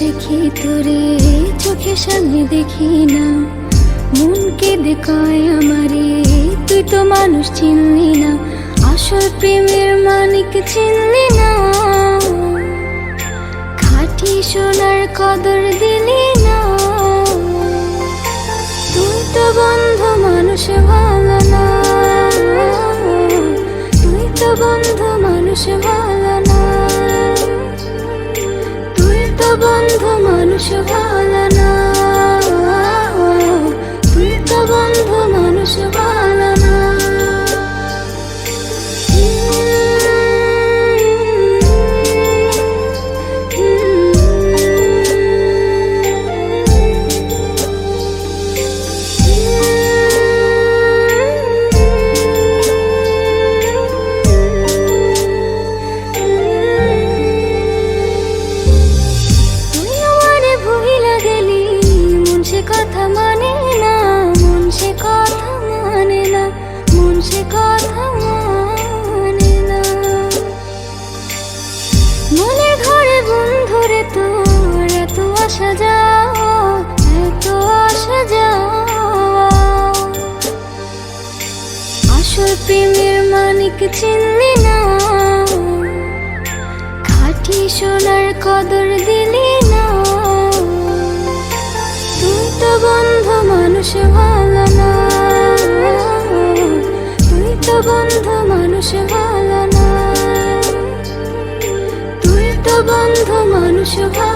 দেখি তোরে, চোখের সামনে দেখি না। মন কেঁদে কয় আমারে, তুই তো মানুষ চিনলি না। আসল প্রেমের মানিক চিনলি না। খাঁটি সোনার কদর দিলি না। তুই তো বন্ধু মানুষ ভালো না। তুই তো বন্ধু মানুষ ভালো না। বন্ধু মানুষ ভালো মানিক চিনলি না। খাঁটি সোনার কদর দিলি না। তুই তো বন্ধু, মানুষ ভালো না। তুই তো বন্ধু, মানুষ ভালো না। তুই তো বন্ধু, মানুষ ভালো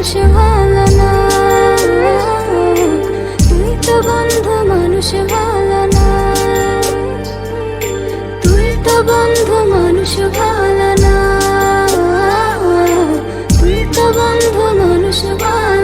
মানুষ ভালো মানুষ ভালো না। তুই তো মানুষ ভালো না। তুই তো বন্ধু, মানুষ ভালো